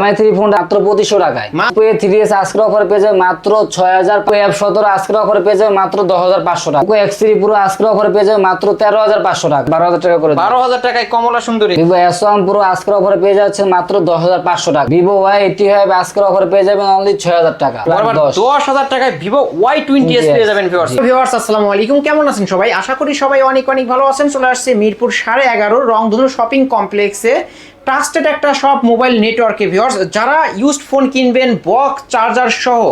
MI three phone মাত্র পঁচিশশো টাকায়। পে থ্রি এস আজকের অফার পেয়ে যাবে মাত্র ছয় হাজার এফ সতেরো আজকের অফার পেয়ে যাবে মাত্র দশ হাজার পাঁচশো টাকা। এক্স থ্রি পুরো আজকের অফার পেয়ে যাবে মাত্র তেরো হাজার পাঁচশো টাকা। বারো হাজার টাকা করে বারো হাজার টাকায় কমলা সুন্দরী। ভিভো এস ওয়ান পুরো আজকের অফারে পেয়ে যাচ্ছে মাত্র দশ হাজার পাঁচশো টাকা। ভিভো ওয়াই এইটি ফাইভ আজকের অফারে পেয়ে যাবেন অনলি ছয় হাজার টাকা। দশ। দশ হাজার টাকায় ভিভো ওয়াই টোয়েন্টি এস. পেয়ে যাবেন ভিউয়ার্স জি। ভিউয়ার্স আসসালামু আলাইকুম। কেমন আছেন সবাই? আশা করি সবাই অনেক অনেক ভালো আছেন। চলে আসছে মিরপুর সাড়ে এগারো রংধনু শপিং কমপ্লেক্সে ট্রাস্টেড একটা সব মোবাইল নেটওয়ার্কে ভিওর্স যারা ইউজড ফোন কিনবেন বক চার্জার সহ,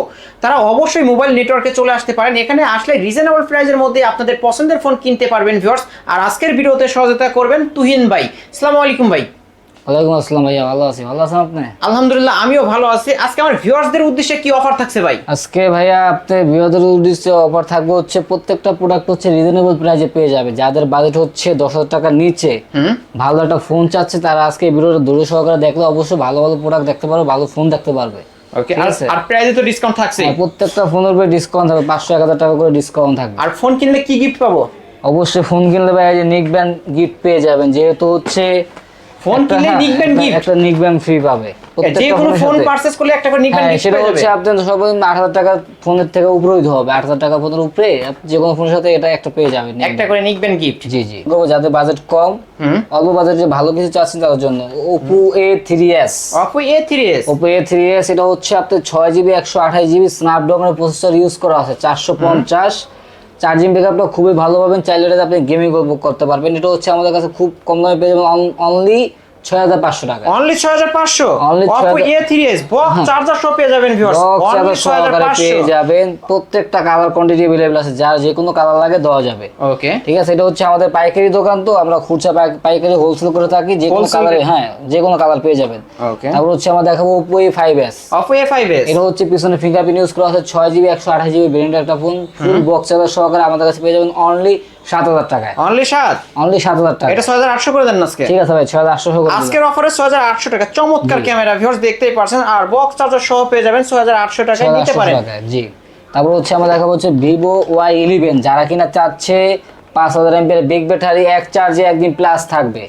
তারা অবশ্যই মোবাইল নেটওয়ার্কে চলে আসতে পারেন। এখানে আসলে রিজনেবল প্রাইজের মধ্যে আপনাদের পছন্দের ফোন কিনতে পারবেন ভিওর্স আর আজকের ভিডিওতে সহযোগিতা করবেন তুহিন ভাই। আসসালামু আলাইকুম ভাই। ওয়ালাইকুম আসসালাম ভাইয়া ভালো আছি। ভালো আছেন আপনি? আলহামদুলিল্লাহ আমিও ভালো আছি। আজকে আমার ভিউয়ার্সদের উদ্দেশ্যে কি অফার থাকছে ভাই? আজকে ভাইয়া আপনি বৃহত্তর উদ্দেশ্যে অফার থাকবে হচ্ছে প্রত্যেকটা প্রোডাক্ট হচ্ছে রিজনেবল প্রাইসে পেয়ে যাবে। যাদের বাজেট হচ্ছে দশ হাজার টাকার নিচে ভালো একটা ফোন চাচ্ছে তারা আজকে এই ভিডিওটা দূরে সহকারে দেখলে অবশ্যই ভালো ভালো প্রোডাক্ট দেখতে পারবে ভালো ফোন দেখতে পারবে। ওকে আর প্রাইসে তো ডিসকাউন্ট থাকছে প্রত্যেকটা ফোনের উপরে ডিসকাউন্ট থাকবে পাঁচশো এক হাজার টাকা করে ডিসকাউন্ট থাকবে। আর ফোন কিনলে কি গিফট পাবো? অবশ্যই ফোন কিনলে ভাই যে নিক ব্যান্ড গিফট পেয়ে যাবেন। যেহেতু হচ্ছে ফোন কিনলে একটা- গিফট একটা নিক ফ্রি পাবে। যে কোনো ফোন পারচেজ করলে একটা করে নিক হ্যাঁ গিফট সেটা হচ্ছে যাবে। আপনার সর্বনিম্ন আট হাজার টাকা ফোনের থেকে উপরে হইতে হবে। আট হাজার টাকা ফোনের উপরে যে কোনো ফোনের সাথে এটা একটা পেয়ে যাবেন একটা করে গিফট জি জি। বলব যাদের বাজেট কম অল্প বাজেটে ভালো কিছু চাচ্ছেন তাদের জন্য three S Oppo A three S এটা হচ্ছে আপনার ছয় জিবি একশো আঠাশ জিবি স্ন্যাপড্রাগনের প্রসেসর ইউজ করা আছে চারশো পঞ্চাশ। চার্জিং ব্যাকআপটা খুবই ভালো পাবেন। চাইলে আপনি গেমিং করতে পারবেন। এটা হচ্ছে আমাদের কাছে খুব কম দামে পেয়ে যাবেন। অনলি ছয় হাজার পাঁচশো টাকা। অনলি ছয় হাজার পাঁচশো? Only Oppo 6500 A three box charger সব পেয়ে যাবেন ভিউয়ার্স অনলি চার্জার ছয় হাজার সহকারে পাঁচশো। পেয়ে যাবেন। প্রত্যেকটা কালার কোয়ান্টিটি অ্যাভেলেবল আছে। যার যে কোনো কালার লাগে দেওয়া যাবে। ওকে ঠিক আছে? এটা হচ্ছে আমাদের পাইকারি দোকান তো। আমরা খুচরা পাইকারি হোলসেল করে থাকি। যে কোনো কালারে হ্যাঁ যে কোনো কালার পেয়ে যাবেন। ওকে তারপর হচ্ছে আমরা দেখাবো Oppo A five S Oppo A five এটা হচ্ছে পিছনে ফিঙ্গারপ্রিন্ট ইউজ করা আছে। ছয় জিবি একশো আঠাশ জিবি ভেরিয়েন্ট একটা ফোন ফুল বক্স চার্জার সহকারে আমাদের কাছে পেয়ে যাবেন। অনলি সাত হাজার টাকায়। অনলি সাত? অনলি সাত হাজার টাকা এটা ছয় হাজার আটশো করে দেন আজকে। ঠিক আছে ভাই ছয় হাজার আটশো করে আজকের অফারে ছয় হাজার আটশো টাকা। চমৎকার ক্যামেরা ভিউর্স দেখতেই পারছেন। আর বক্স চার্জার সহ পেয়ে যাবেন ছয় হাজার আটশো টাকায়। নিতে পারেন। জি। তারপর হচ্ছে আমরা দেখাবো হচ্ছে ভিভো ওয়াই ইলেভেন যারা কিনা চাচ্ছে পাঁচ হাজার এমপির বিগ ব্যাটারি এক চার্জে একদিন প্লাস থাকবে।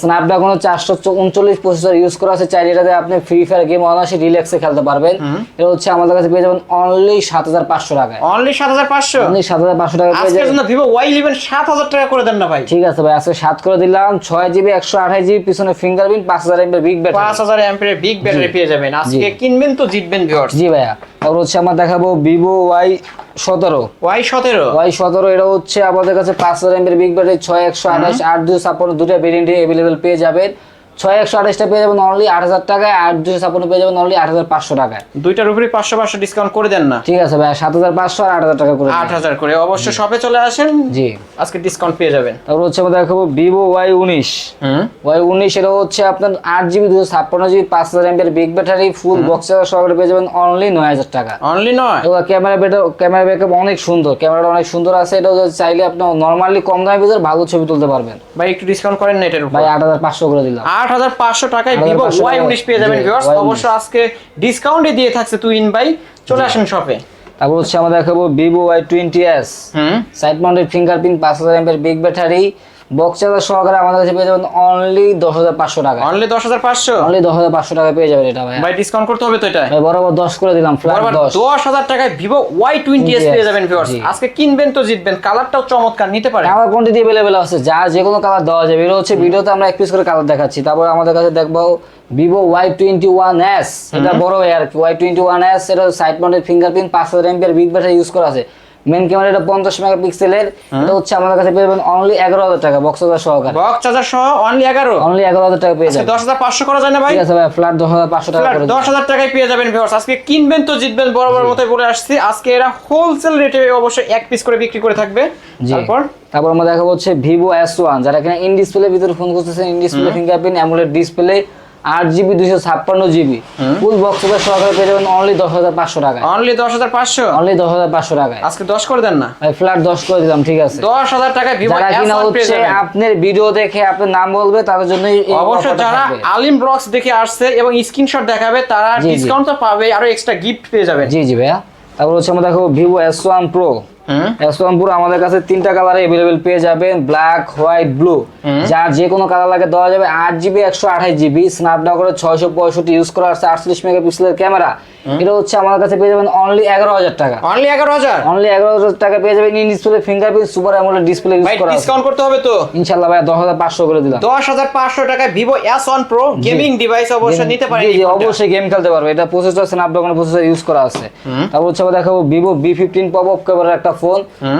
স্ন্যাপড্রাগন চারশো উনচল্লিশ প্রসেসর ইউজ করা আছে চাইলে এটাতে আপনি ফ্রি ফায়ার গেম অনায়াসে রিল্যাক্সে খেলতে পারবেন। এটা হচ্ছে আমাদের কাছে পেয়ে যাবেন অনলি সাত হাজার পাঁচশো টাকায়। অনলি সাত হাজার পাঁচশো? অনলি সাত হাজার পাঁচশো টাকা পেয়ে যাবেন। ভিভো ওয়াই ইলেভেন সাত হাজার টাকা করে দেন না ভাই। ঠিক আছে ভাই আজকে সাত করে দিলাম ছয় জিবি একশো আঠাশ জিবি পিছনে ফিঙ্গারপ্রিন্ট পাঁচ হাজার এমপি বিগ পাঁচ হাজার অ্যাম্পিয়ারের বিগ ব্যাটারি পেয়ে যাবেন। আজকে কিনবেন তো জিতবেন ভিউয়ার্স জি ভাইয়া। তারপর হচ্ছে আমরা দেখাবো ভিভো ওয়াই সতেরো। ওয়াই সতেরো? ওয়াই সতেরো এটা হচ্ছে আমাদের কাছে পাঁচ হাজার এমপির বিগ ব্যাটারি ছয় একশো আঠাশ আট দুই ছাপ্পান্ন দুটা ভেরিয়েন্টে অ্যাভেলেবেল পেয়ে যাবেন। ছয় একশো আঠাশটা পেয়ে যাবেন অনলি আট হাজার টাকায় আট দুশো ছাপ্পান্ন পেয়ে যাবেন অনলি আট হাজার পাঁচশো টাকায়। দুইটার উপরে পাঁচশো পাঁচশো ডিসকাউন্ট করে দেন না? ঠিক আছে ভাই সাত হাজার পাঁচশো আর আট হাজার টাকা করে আট হাজার করে। অবশ্যই শপে চলে আসেন। জি। আজকে ডিসকাউন্ট পেয়ে যাবেন। তারপর হচ্ছে আমরা দেখাবো ভিভো ওয়াই উনিশ। ওয়াই উনিশ এটা হচ্ছে আপনার আট জিবি দুশো ছাপ্পান্ন জিবি পাঁচ হাজার এমপির বিগ ব্যাটারি ফুল বক্স সহকারে পেয়ে যাবেন অনলি নয় হাজার টাকা। অনলি নয়? ক্যামেরা বেটা ক্যামেরা ব্যাকআপ অনেক সুন্দর ক্যামেরাটা অনেক সুন্দর আছে এটা চাইলে আপনি নর্মালি কম দামের ভিতরে ভালো ছবি তুলতে পারবেন। ভাই একটু ডিসকাউন্ট করেন না এটার ভাই আট হাজার পাঁচশো করে দিলাম। আট হাজার পাঁচশো টাকায় 8,500 ভিভো টাকায় ওয়াই উনিশ পেয়ে যাবেন ভিউয়ার্স অবশ্য আজকে ডিসকাউন্টে দিয়ে থাকছে তুই ইন বাই চলে আসেন শপে তারপর হচ্ছে আমরা দেখাবো ভিভো ওয়াই টোয়েন্টি এস। হুম। সাইড মাউন্টেড ফিঙ্গারপ্রিন্ট পাঁচ হাজার এমপের বিগ ব্যাটারি বক্স চার্জার সহকারে আমাদের কাছে পেয়ে যাবেন অনলি দশ হাজার পাঁচশো টাকা। অনলি দশ হাজার পাঁচশো? অনলি দশ হাজার পাঁচশো টাকা পেয়ে যাবেন এটা ভাই। ভাই ডিসকাউন্ট করতে হবে তো এটা ভাই বরাবর দশ করে দিলাম ফ্ল্যাট দশ। দশ হাজার টাকায় ভিভো ওয়াই টোয়েন্টি এস পেয়ে যাবেন ভিউয়ার্স আজকে কিনবেন তো জিতবেন কালারটাও চমৎকার নিতে পারেন। কালার কোয়ান্টিটি অ্যাভেলেবেল আছে যা যে কোনো কালার দেওয়া যাবে। এটা হচ্ছে ভিডিওতে আমরা এক পিস করে কালার দেখাচ্ছি। তারপর আমাদের কাছে দেখব Vivo Y twenty one S এটা বড় আর কি ওয়াই টোয়েন্টি ওয়ান এস এটা সাইড মাউন্টেড ফিঙ্গারপ্রিন্ট পাঁচ হাজার এমপির বিগ ব্যাটারি ইউজ করা আছে। মেন ক্যামেরা এটা পঞ্চাশ মেগাপিক্সেলের এটা হচ্ছে আমাদের কাছে পেয়ে যাবেন অনলি এগারো হাজার টাকা বক্স হাজার সহকারে। বক্স চার্জার সহ অনলি এগারো? অনলি এগারো হাজার টাকা পেয়ে যাবেন। দশ হাজার পাঁচশো করা যায় না ভাই? ঠিক আছে ভাই ফ্ল্যাট দশ হাজার পাঁচশো টাকা করে দশ হাজার টাকায় পেয়ে যাবেন ভিউয়ার্স আজকে কিনবেন তো জিতবেন বরাবর মতো বলে আসছি। আজকে এরা হোলসেল রেটে অবশ্যই এক পিস করে বিক্রি করে থাকবে। তারপর? তারপর আমরা দেখাবো হচ্ছে ভিভো এস ওয়ান যারা কিনা ইন ডিসপ্লে ভিতরে ফোন করতেছেন in display fingerprint AMOLED display আট জিবি দুশো ছাপ্পান্ন জিবি। ফুল বক্স সহকারে পেয়ে যাবেন অনলি দশ হাজার পাঁচশো টাকা অনলি দশ হাজার পাঁচশো? অনলি দশ হাজার পাঁচশো টাকায়। আজকে দশ করে দেন না? ভাই ফ্ল্যাট দশ করে দিলাম ঠিক আছে। দশ হাজার ভিভো যারা কিনা হচ্ছে। আপনার ভিডিও দেখে আপনার নাম বলবে তাদের জন্য অবশ্যই যারা আলিম ব্লগস দেখে আসছে এবং স্ক্রিনশট দেখাবে তারা। ডিসকাউন্ট তো পাবে আরও এক্সট্রা গিফট পেয়ে যাবেন। জি জি ভাইয়া। তারপর হচ্ছে আমরা দেখো ভিভো এস ওয়ান প্রো হুম? এস আমাদের কাছে তিনটা কালারে অ্যাভেলেবেল পেয়ে যাবেন ব্ল্যাক হোয়াইট ব্লু যার যে কোনো কালার লাগে দেওয়া যাবে। আট জিবি একশো আঠাশ জিবি স্ন্যাপড্রাগনের ছয়শো পঁয়ষট্টি ইউজ করা আছে আটচল্লিশ মেগাপিক্সেলের ক্যামেরা এটা হচ্ছে আমাদের কাছে পেয়ে যাবেন অনলি এগারো হাজার টাকা। অনলি এগারো হাজার? অনলি এগারো হাজার টাকা পেয়ে যাবেন। In display fingerprint super AMOLED display use করা ডিসকাউন্ট করতে হবে তো? ইনশাল্লাহ ভাই দশ হাজার পাঁচশো করে দিলাম। দশ হাজার পাঁচশো টাকায় Vivo S one pro gaming device অবশ্যই নিতে পারেন জি। অবশ্যই গেম খেলতে পারবে। এটা প্রসেসর স্ন্যাপড্রাগন প্রসেসর ইউজ করা আছে। তারপর হচ্ছে আবার দেখাবো Vivo V fifteen pop up ক্যামেরার একটা ফোন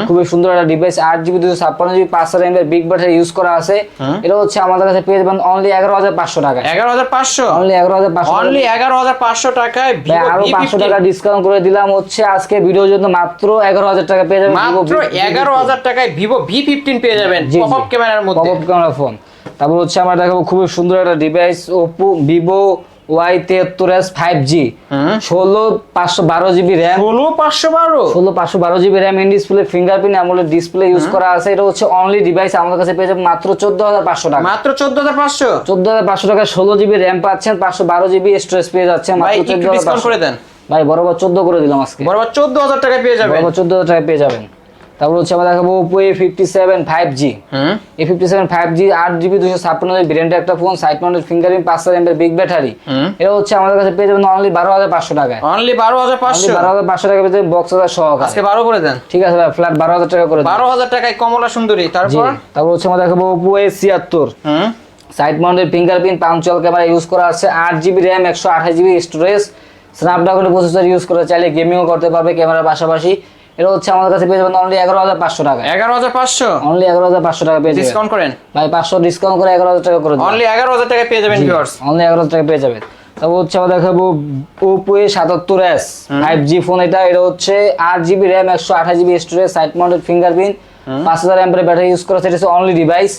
খুবই সুন্দর একটা ডিভাইস আট জিবি দুশো ছাপ্পান্ন জিবি পাঁচ হাজার এমএর বিগ ব্যাটারি ইউজ করা আছে। এটা হচ্ছে আমাদের কাছে পেয়ে যাবেন অনলি এগারো হাজার পাঁচশো টাকা। এগারো হাজার পাঁচশো? অনলি এগারো হাজার পাঁচশো অনলি এগারো হাজার পাঁচশো টাকায় আরও পাঁচশো টাকা ডিসকাউন্ট করে দিলাম হচ্ছে আজকে ভিডিওর জন্য মাত্র এগারো হাজার টাকা পেয়ে যাবেন মাত্র এগারো হাজার টাকায় ভিভো ভি ফিফটিন পেয়ে যাবেন পপ আপ। ক্যামেরার মধ্যে। পপ আপ ক্যামেরা ফোন তারপর হচ্ছে আমরা দেখাবো খুবই সুন্দর একটা ডিভাইস ওপো ভিভো ওয়াই তেহাত্তর এস ফাইভ জি। ষোলো পাঁচশো বারো জিবি র্যাম। ষোলো পাঁচশো বারো? ষোলো পাঁচশো বারো GB RAM in display fingerprint AMOLED display use করা আছে। এটা হচ্ছে অনলি ডিভাইস আমাদের কাছে পেয়ে যাবেন মাত্র চোদ্দ হাজার পাঁচশো টাকা। মাত্র চোদ্দ হাজার পাঁচশো? চোদ্দ হাজার পাঁচশো টাকা ষোলো জিবি র্যাম পাচ্ছেন পাঁচশো বারো জিবি স্টোরেজ পেয়ে যাচ্ছেন ভাই মাত্র চোদ্দ হাজার করে দেন। ভাই বরাবর চোদ্দ করে দিলাম আজকে। বরাবর চোদ্দ হাজার টাকায় পেয়ে যাবেন। বরাবর চোদ্দ হাজার টাকা পেয়ে যাবেন। তারপর হচ্ছে আমরা দেখাবো Oppo A fifty seven five G A fifty seven five G আট জিবি দুশো ছাপ্পান্ন ব্র্যান্ডের একটা ফোন সাইট মাউন্টেড ফিঙ্গারিং পাঁচ হাজার এমপের বিগ ব্যাটারি এটা হচ্ছে আমাদের কাছে পেয়ে যাবেন অনলি বারো হাজার পাঁচশো টাকায়। অনলি বারো হাজার পাঁচশো? বারো হাজার পাঁচশো টাকা পেয়ে যাবেন বক্স হাজার সহকারে। আজকে বারো করে দেন। ঠিক আছে ভাই ফ্ল্যাট বারো হাজার টাকা করে বারো হাজার টাকায় কমলা সুন্দরী তারপর? তারপর হচ্ছে আমরা দেখাবো ওপো এ ছিয়াত্তর। সাইড মাউন্টেড ফিঙ্গারপ্রিন্ট পাঞ্চুয়াল ক্যামেরা ইউজ করা আছে। আট জিবি র্যাম একশো আঠাশ জিবি স্টোরেজ স্ন্যাপড্রাগনের প্রসেসর ইউজ করে চাইলে গেমিংও করতে পারবে ক্যামেরার পাশাপাশি। এটা হচ্ছে আমাদের কাছে পেয়ে যাবেন অনলি এগারো হাজার পাঁচশো টাকা। এগারো হাজার পাঁচশো? অনলি এগারো হাজার পাঁচশো টাকা পেয়ে যাবেন। ডিসকাউন্ট করেন। ভাই পাঁচশো ডিসকাউন্ট করে এগারো হাজার টাকা করে দিন। অনলি এগারো হাজার টাকায় পেয়ে যাবেন ভিউয়ার্স অনলি এগারো হাজার টাকা পেয়ে যাবেন। তারপর হচ্ছে আমরা দেখাবো ওপো এ সাতাত্তর এস ফাইভ জি ফোন এটা। এটা হচ্ছে আট জিবি র্যাম একশো আঠাশ GB storage side mounted fingerprint পাঁচ হাজার অ্যাম্পের ব্যাটারি ইউজ করা সেটা হচ্ছে অনলি ডিভাইস।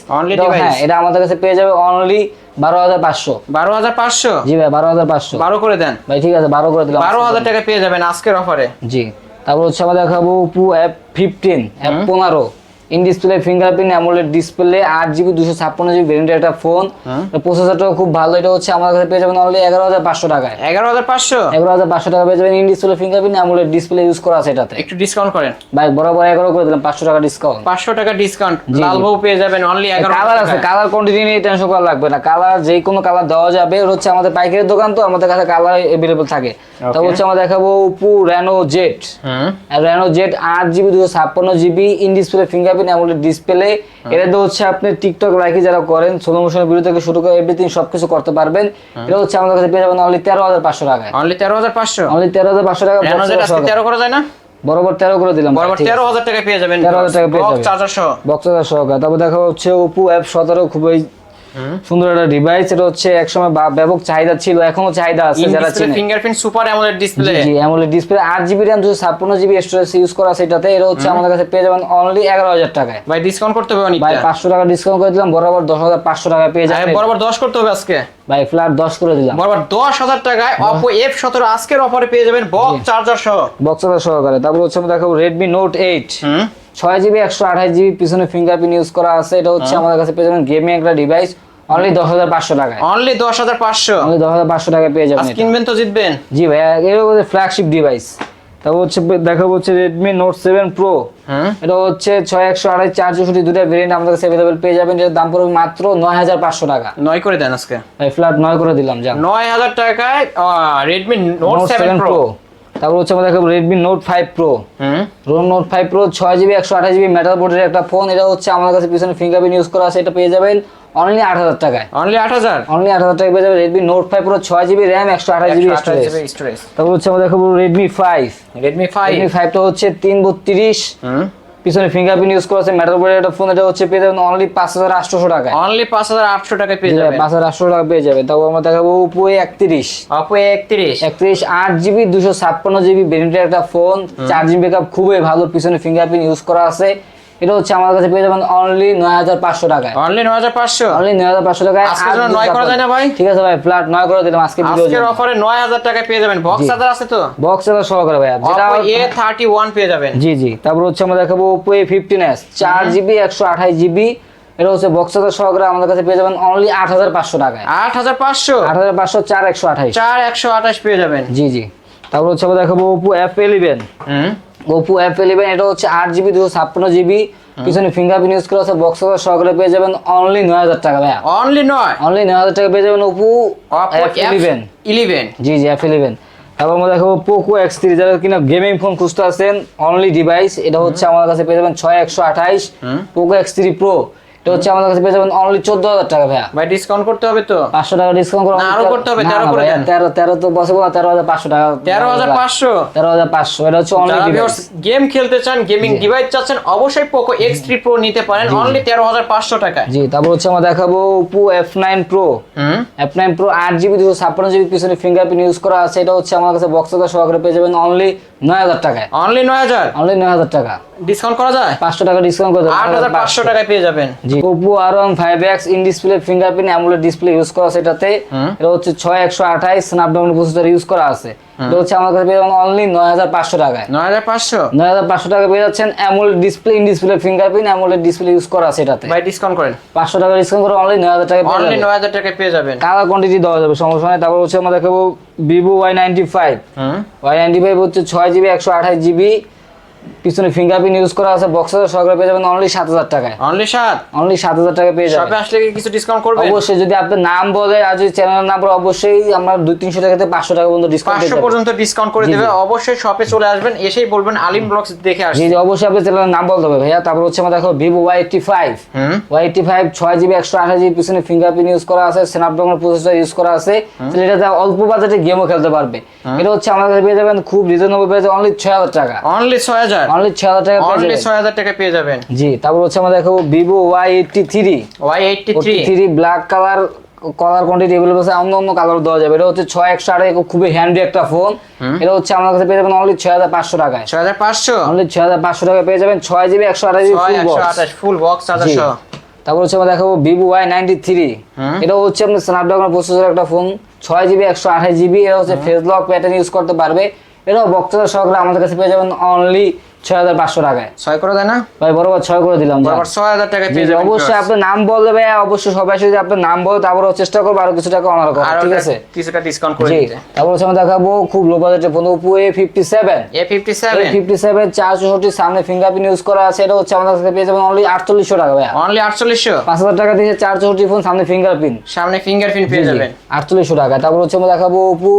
হ্যাঁ এটা আমাদের কাছে পেয়ে যাবে অনলি বারো হাজার পাঁচশো। বারো হাজার পাঁচশো? জি ভাই বারো হাজার পাঁচশো। বারো করে দেন। ভাই ঠিক আছে বারো করে দিলাম। বারো হাজার টাকা পেয়ে যাবেন আজকের অফারে জি। তারপর হচ্ছে আমরা দেখাবো ওপো অ্যাপ ফিফটিন অ্যাপ পনেরো। In display fingerprint AMOLED display আট জিবি দুশো ছাপ্পান্ন জিবি ভেরিয়েন্টের একটা ফোন প্রসেসরটাও খুব ভালো এটা হচ্ছে আমাদের কাছে পেয়ে যাবেন অনলি এগারো হাজার পাঁচশো টাকায়। এগারো হাজার পাঁচশো? এগারো হাজার পাঁচশো টাকা পেয়ে যাবেন in display fingerprint AMOLED display use করা আছে এটাতে। একটু ডিসকাউন্ট করেন। ভাই বরাবর এগারো করে দিলাম পাঁচশো টাকা ডিসকাউন্ট পাঁচশো টাকা ডিসকাউন্ট জি, লাল জি। বউ পেয়ে যাবেন অনলি এগারো কালার আছে কালার কোয়ান্টিটি নিয়ে টেনশন করা লাগবে না। কালার যে কোনো কালার দেওয়া যাবে ওর হচ্ছে আমাদের পাইকারি দোকান তো আমাদের কাছে কালার এভেলেবল থাকে। তারপর হচ্ছে আমরা দেখাবো Oppo Reno Z Reno Z আট জিবি দুশো ছাপ্পান্ন GB in display fingerprint AMOLED display এটা তো হচ্ছে আপনি টিকটক লাইকে যারা করেন সোলো মোশনের ভিডিও থেকে শুরু করে এভরিথিং সবকিছু করতে পারবেন। এটা হচ্ছে আমাদের কাছে পেয়ে যাবেন অনলি তেরো হাজার পাঁচশো টাকায়। অনলি তেরো হাজার পাঁচশো? অনলি তেরো হাজার পাঁচশো টাকা তেরো করা যায় না? বরাবর তেরো করে দিলাম বরাবর তেরো হাজার টাকা পেয়ে যাবেন 13,000 টাকা পেয়ে যাবেন। চার্জার সহ। বক্সার সহকারে তারপর দেখা হচ্ছে ওপো অ্যাপ সতেরো খুবই সুন্দর একটা ডিভাইস এটা হচ্ছে একসময় ব্যাপক চাহিদা ছিল এখনও চাহিদা আছে যারা চিনে ফিঙ্গারপ্রিন্ট সুপার অ্যামোলেড ডিসপ্লে জি অ্যামোলেড ডিসপ্লে আট জিবি র্যাম দুশো ছাপ্পান্ন জিবি স্টোরেজ ইউজ করা আছে এটাতে। এটা হচ্ছে আমাদের কাছে পেয়ে যাবেন অনলি এগারো হাজার টাকায়। ভাই ডিসকাউন্ট করতে হবে ভাই অনেকটা পাঁচশো টাকা ডিসকাউন্ট করে দিলাম বরাবর দশ হাজার পাঁচশো টাকা পেয়ে ভাই, যাবেন বরাবর দশ করতে হবে আজকে। ভাই ফ্ল্যাট দশ করে দিলাম। বরাবর দশ হাজার টাকায় অপো এফ সতেরো আজকের অফারে পেয়ে যাবেন বক্স চার্জার সহ। বক্সার সহকারে। তারপর হচ্ছে আমরা দেখাবো রেডমি নোট এইট হুম। ছয় জিবি একশো আঠাশ জিবি পিছনে ফিঙ্গারপ্রিন্ট ইউজ করা আছে। এটা হচ্ছে আমাদের কাছে পেয়ে যাবেন গেমিং একটা ডিভাইস অনলি দশ হাজার পাঁচশো টাকায়। অনলি দশ হাজার পাঁচশো। অনলি দশ হাজার পাঁচশো টাকায় পেয়ে যাবেন কিনবেন তো জিতবেন। জি ভাই ফ্ল্যাগশিপ ডিভাইস তারপর হচ্ছে দেখাবো হচ্ছে রেডমি নোট সেভেন প্রো হ্যাঁ। এটা হচ্ছে ছয় একশো আড়াই চার চৌষট্টি দুটা ভেরিয়েন্ট আমাদের কাছে অ্যাভেলেবেল পেয়ে যাবেন এটার দাম পড়বে মাত্র নয় হাজার পাঁচশো টাকা। নয় করে দেন আজকে। ফ্ল্যাট নয় করে দিলাম যা নয় হাজার টাকায় রেডমি নোট সেভেন প্রো তারপর হচ্ছে আমাদের দেখাবো রেডমি নোট ফাইভ প্রো হুম। রোম নোট ফাইভ প্রো ছয় জিবি একশো আঠাশ জিবি মেটাল বোর্ডের একটা ফোন এটা হচ্ছে আমার কাছে পিছনে ফিঙ্গারপ্রিন্ট ইউজ করা আছে। এটা পেয়ে যাবেন অনলি আট হাজার টাকায়। অনলি আট হাজার? অনলি আট হাজার টাকা পেয়ে যাবেন রেডমি নোট ফাইভ প্রো ছয় জিবি র্যাম একশো আঠাশ জিবি স্টোরেজ স্টোরেজ তারপর হচ্ছে আমাদের দেখাবো Redmi five Redmi five Redmi ফাইভটা হচ্ছে তিন বত্রিশ। হুম। পিছনে ফিঙ্গারপ্রিন্ট ইউজ করা আছে মেটাল বডি একটা ফোন এটা হচ্ছে পেয়ে যাবেন অনলি পাঁচ হাজার আটশোশো টাকায়। অনলি পাঁচ হাজার আটশো টাকায় পেয়ে যাবে পাঁচ হাজার আটশো টাকা পেয়ে যাবে তারপর আমরা দেখাবো ওপো একত্রিশ। ওপো একত্রিশ। একত্রিশ আট জিবি দুশো ছাপ্পান্ন জিবি ব্যাটারি একটা ফোন চার চার্জিং ব্যাকআপ খুবই ভালো পিছনে ফিঙ্গারপ্রিন্ট ইউজ করা আছে। এটা হচ্ছে আমার কাছে পেয়ে যাবেন অনলি নয় হাজার পাঁচশো টাকায়। অনলি নয় হাজার পাঁচশো? অনলি নয় হাজার পাঁচশো টাকায় আজকের আট জন্য নয় করা যায় না ভাই? ঠিক আছে ভাই ফ্ল্যাট নয় করে দিলাম আজকে ভিডিও আজকের অফারে নয় হাজার টাকায় পেয়ে যাবেন। বক্স। চার্জার আছে তো? বক্স এর সহকারে ভাই যেটা এ থার্টি ওয়ান পেয়ে যাবেন। জি জি। তারপর হচ্ছে আমরা দেখাবো ওপো এ ফিফটিন এস চার জিবি একশো আঠাশ জিবি এটা হচ্ছে বক্স এর সহকারে আমাদের কাছে পেয়ে যাবেন অনলি আট হাজার পাঁচশো টাকায়। আট হাজার পাঁচশো? আট হাজার পাঁচশো চার একশো আঠাশ। চার একশো আঠাশ পেয়ে যাবেন। জি জি। তারপর হচ্ছে আমরা দেখাবো ওপো এফ ইলেভেন হুম। ওপো এফ ইলেভেন এটা হচ্ছে আট জিবি দুশো ছাপ্পান্ন জিবি পিছনে ফিঙ্গারপ্রিন্ট ইউজ করা আছে বক্স সহকারে পেয়ে যাবেন অনলি নয় হাজার টাকা ভাইয়া। অনলি নয়? অনলি নয় হাজার টাকা পেয়ে যাবেন Oppo F eleven eleven G G F eleven তারপর আমরা দেখাবো পোকো এক্স থ্রি যারা কিনা গেমিং ফোন খুঁজতে আছেন অনলি ডিভাইস এটা হচ্ছে আমাদের কাছে পেয়ে যাবেন ছয় একশো আঠাইশ পোকো এক্স থ্রি প্রো এটা হচ্ছে আমাদের কাছে পেয়ে যাবেন অনলি চোদ্দ হাজার টাকা ভাইয়া। ভাই ডিসকাউন্ট করতে হবে তো? পাঁচশো টাকা ডিসকাউন্ট করে আরও করতে হবে, তেরো করে দেন। তেরো তেরো তো পসিবল না তেরো হাজার পাঁচশো টাকা। তেরো হাজার পাঁচশো? তেরো হাজার পাঁচশো এটা হচ্ছে অনলি ডিভাইস গেম খেলতে চান গেমিং ডিভাইস চাচ্ছেন অবশ্যই পোকো এক্স থ্রি প্রো নিতে পারেন অনলি তেরো হাজার পাঁচশো টাকায়। জি তারপর হচ্ছে আমরা দেখাবো ওপো এফ নাইন প্রো হুম? এফ নাইন প্রো আট জিবি দুশো ছাপ্পান্ন জিবি পিছনে ফিঙ্গারপ্রিন্ট ইউজ করা আছে এটা হচ্ছে আমার কাছে বক্স সহকারে পেয়ে যাবেন অনলি নয় হাজার টাকায়। অনলি নয় হাজার? অনলি নয় হাজার টাকা। ডিসকাউন্ট করা যায়? পাঁচশো টাকা ডিসকাউন্ট করে দেবো। আট হাজার পাঁচশো টাকায় পেয়ে যাবেন। জি। One five X in display fingerprint AMOLED display use করা আছে এটাতে। এটা হচ্ছে ছয় একশো আঠাইশ স্ন্যাপড্রাগন প্রসেসর ইউজ করা আছে। এটা হচ্ছে আমার কাছে অনলি নয় হাজার পাঁচশো টাকায়। নয় হাজার পাঁচশো? নয় হাজার পাঁচশো টাকা পেয়ে যাচ্ছেন AMOLED display in display fingerprint AMOLED display use করা আছে এটাতে। ভাই ডিসকাউন্ট করেন। পাঁচশো টাকা ডিসকাউন্ট করে অনলি নয় হাজার টাকা পেয়ে অনলি যাবেন। নয় হাজার টাকায় পেয়ে যাবেন। কালার কোয়ান্টিটি দেওয়া যাবে সমস্যা নেই। তারপর হচ্ছে আমরা দেখাবো Vivo Y ninety five Y ninety five হচ্ছে ছয় জিবি একশো আঠাশ জিবি পিছনে ফিঙ্গারপ্রিন্ট ইউজ করা আছে বক্সের সহকারে পেয়ে যাবেন অনলি সাত হাজার টাকায়। অনলি সাত? অনলি সাত হাজার টাকা পেয়ে যাবেন। শপে আসলে কিছু ডিসকাউন্ট করবেন? অবশ্যই যদি আপনার নাম বলে আর যদি চ্যানেলের নাম বলে অবশ্যই আমরা দুই তিনশো টাকাতে পাঁচশো টাকা পর্যন্ত ডিসকাউন্ট পাঁচশো পর্যন্ত ডিসকাউন্ট করে দেবে। অবশ্যই শপে চলে আসবেন এসেই বলবেন আলিম ব্লগস দেখে জি জি অবশ্যই আপনার চ্যানেলের নাম বলতে হবে ভাইয়া। তারপর হচ্ছে আমরা দেখো ভিভো ওয়াই এইটটি ফাইভ হুম। ওয়াই এইটটি ফাইভ ছয় জিবি একশো আঠাশ জিবি পিছনে ফিঙ্গারপ্রিন্ট ইউজ করা আছে স্ন্যাপড্রাগন প্রসেসর ইউজ করা আছে। তাহলে এটাতে অল্প বাজেটে গেমও খেলতে পারবে। এটা হচ্ছে আমাদের পেয়ে যাবেন খুব রিজনেবল যাবেন অনলি ছয় হাজার টাকা। অনলি ছয় হাজার? অনলি ছয় হাজার টাকা পেয়ে যাবেন। ছয় হাজার টাকা পেয়ে যাবেন। জি তারপর হচ্ছে আমরা দেখাবো eighty three three black colour colour quantity আছে অন্য অন্য কালার দেওয়া যাবে। এটা হচ্ছে ছয় একশো খুবই হ্যান্ডি একটা ফোন এটা হচ্ছে আমার কাছে পেয়ে যাবেন অনলি ছয় হাজার পাঁচশো টাকায়। ছয় হাজার পাঁচশো? অনলি ছয় হাজার পাঁচশো টাকা পেয়ে যাবেন ছয় জিবি একশো আঠাশ জিবি ফুল বক্স তারপর হচ্ছে আমরা দেখাবো ভিভো ওয়াই নাইনটি থ্রি এটা হচ্ছে আপনার স্ন্যাপড্রাগন প্রসেসর একটা ফোন ছয় জিবি একশো আঠাশ জিবি এটা হচ্ছে ফেস লক প্যাটার্ন ইউজ করতে পারবে। এটাও বক্তব্য সহকারে আমাদের কাছে পেয়ে যাবেন অনলি ছয় হাজার পাঁচশো টাকায়। ছয় করে দেয় না? ভাই বরাবর ছয় করে দিলাম ছয় হাজার টাকা অবশ্যই আপনার নাম বলবে ভাই অবশ্যই সবাই যদি আপনার নাম বলে তারপর চেষ্টা করব আরও কিছু টাকা অনার করা ঠিক আছে? কিছুটা ডিসকাউন্ট করে দিতে। তারপর হচ্ছে আমরা দেখাবো খুব লো বাজেটের phone Oppo A fifty seven A fifty seven fifty seven সামনে ফিঙ্গারপ্রিন্ট ইউজ করা আছে এটা হচ্ছে আমাদের কাছে পেয়ে যাবেন অনলি আটচল্লিশশো টাকা ভাইয়া। অনলি আটচল্লিশশো? পাঁচ হাজার টাকা দিয়ে চার চৌষট্টি ফোন সামনে ফিঙ্গারপ্রিন্ট সামনে ফিঙ্গারপ্রিন্ট পেয়ে যাবেন। আটচল্লিশশো টাকা। তারপর হচ্ছে আমরা দেখাবো Oppo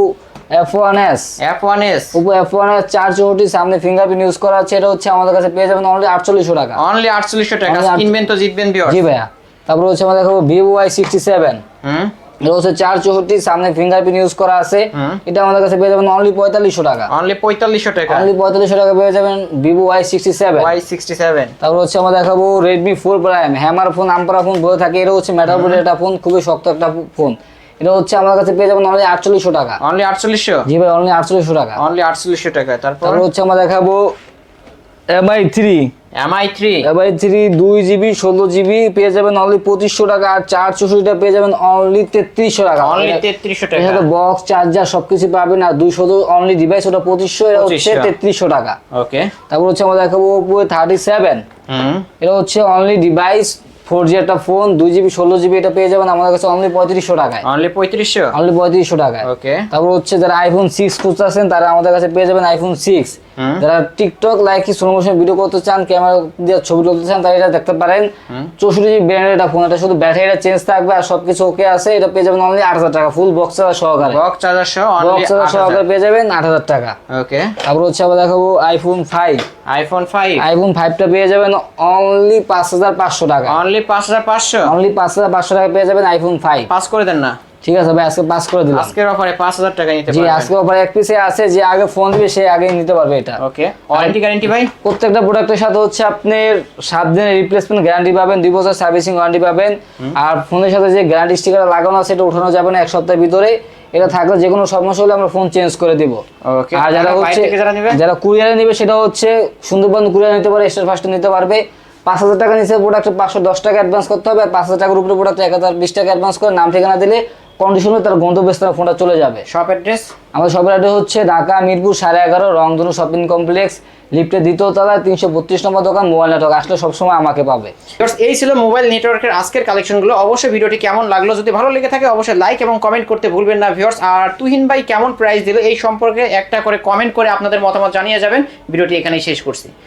F one S F one S Oppo F one S চার চৌষট্টি সামনে ফিঙ্গারপ্রিন্ট ইউজ করা আছে এটা হচ্ছে আমাদের কাছে পেয়ে যাবেন অনলি আটচল্লিশশো টাকা। অনলি আটচল্লিশশো টাকা Only আট- কিনবেন তো জিতবেন বিয়ার জি ভাইয়া। তারপর হচ্ছে আমরা ওয়াই সিক্সটি সেভেন হুম? এটা হচ্ছে চার চৌষট্টি সামনে ফিঙ্গারপ্রিন্ট ইউজ করা আছে। এটা আমাদের কাছে পেয়ে যাবেন অনলি পঁয়তাল্লিশশো টাকা। অনলি পঁয়তাল্লিশশো টাকা। অনলি পঁয়তাল্লিশশো টাকা পেয়ে যাবেন Vivo Y sixty seven Y sixty seven তারপর হচ্ছে আমরা দেখাবো Redmi four prime hammer phone আমপারা phone বলে থাকে। এটা হচ্ছে মেটাল বোর্ডের একটা ফোন খুবই শক্ত একটা ফোন এটা হচ্ছে আমার কাছে পেয়ে যাবেন অনলি আটচল্লিশশো টাকা। অনলি আটচল্লিশশো? জি ভাই অনলি আটচল্লিশশো টাকা। অনলি আটচল্লিশশো টাকা তারপর? হচ্ছে আমরা দেখাবো MI three MI three MI three দুই জিবি ষোলো জিবি পেয়ে যাবেন অনলি পঁচিশশো টাকা আর চার চৌষট্টিটা পেয়ে যাবেন অনলি তেত্রিশশো টাকা। অনলি তেত্রিশশো টাকা সাথে বক্স চার্জার সবকিছু পাবেন আর দুইশো অনলি ডিভাইস ওটা পঁচিশশো এটা হচ্ছে তেত্রিশশো টাকা। ওকে তারপর হচ্ছে আমরা দেখাবো ওপো থার্টি সেভেন হুম। এটা হচ্ছে অনলি ডিভাইস ফোর জি একটা ফোন দুই জিবি ষোলো জিবি এটা পেয়ে যাবেন আমাদের কাছে অনলি পঁয়ত্রিশশো টাকায়। অনলি পঁয়ত্রিশশো? অনলি পঁয়ত্রিশশো টাকায়। ওকে তারপর হচ্ছে যারা আইফোন সিক্স খুঁজতেছেন তারা আমাদের কাছে পেয়ে যাবেন আইফোন সিক্স যারা TikTok like slow motion video করতে চান ক্যামেরা দিয়ে ছবি তুলতে চান তারা এটা দেখতে পারেন। চৌষট্টি জিবি ব্র্যান্ডের এটা ফোন এটা শুধু ব্যাটারিটা চেঞ্জ থাকবে আর সবকিছু ওকে আছে এটা পেয়ে যাবেন অনলি আট হাজার টাকা ফুল বক্স চার্জার সহকারে। বক্স চার্জার সহ বক্স সহকারে পেয়ে যাবেন আট হাজার টাকা। ওকে তারপর হচ্ছে আবার দেখাবো iPhone five iPhone five iPhone ফাইভটা পেয়ে যাবেন অনলি পাঁচ হাজার পাঁচশো টাকা। অনলি অনলি পাঁচ হাজার পাঁচশো টাকা পেয়ে যাবেন আইফোন পাস করে দেন না। ঠিক আছে ভাই আজকে পাস করে দিলাম। আজকের অফারে পাঁচ হাজার টাকা নিতে জি পারবেন। আজকে অফার এক পিসে আছে যে আগে ফোন দিবে সে আগে নিতে পারবে এটা। ওকে ওয়ারেন্টি গ্যারান্টি ভাই? প্রত্যেকটা প্রোডাক্টের সাথে হচ্ছে আপনি দিনের রিপ্লেসমেন্ট গ্যারান্টি পাবেন বছর সার্ভিসিং ওয়ারেন্টি পাবেন। আর ফোনের সাথে যে গ্যারান্টি স্টিকার লাগানো আছে এটা উঠানো যাবে না এক সপ্তাহের ভিতরে। এটা থাকলে যে কোনো সমস্যা হলে আমরা ফোন চেঞ্জ করে দিব। ওকে আর যারা হচ্ছে যারা নেবে? কুরিয়ারে নিবে সেটা হচ্ছে সুন্দরবন কুরিয়ার নিতে পারে স্টেট ফার্স্টে নিতে পারবে। পাঁচ হাজার টাকা নিচে প্রোডাক্টে পাঁচশো দশ টাকা অ্যাডভান্স করতে হবে আর পাঁচ হাজার টাকার উপরে প্রোডাক্টে এক হাজার বিশ টাকা অ্যাডভান্স করে নাম ঠিকানা দিলে কন্ডিশনে তার গন্তব্যস্থানে ফোনটা চলে যাবে। শপ অ্যাড্রেস আমাদের শপের অ্যাড্রেস হচ্ছে ঢাকা মিরপুর সাড়ে এগারো রংধনু শপিং কমপ্লেক্স লিফটের দ্বিতীয় তলায় তিনশো বত্রিশ নম্বর দোকান মোবাইল নেটওয়ার্ক আসলে সবসময় আমাকে পাবে। এই ছিল মোবাইল নেটওয়ার্কের আজকের কালেকশনগুলো অবশ্যই ভিডিওটি কেমন লাগল? যদি ভালো লেগে থাকে অবশ্যই লাইক এবং কমেন্ট করতে ভুলবেন না ভিউয়ার্স আর তুহিন ভাই কেমন প্রাইস দিল? এই সম্পর্কে একটা করে কমেন্ট করে আপনাদের মতামত জানিয়ে যাবেন। ভিডিওটি এখানেই শেষ করছি।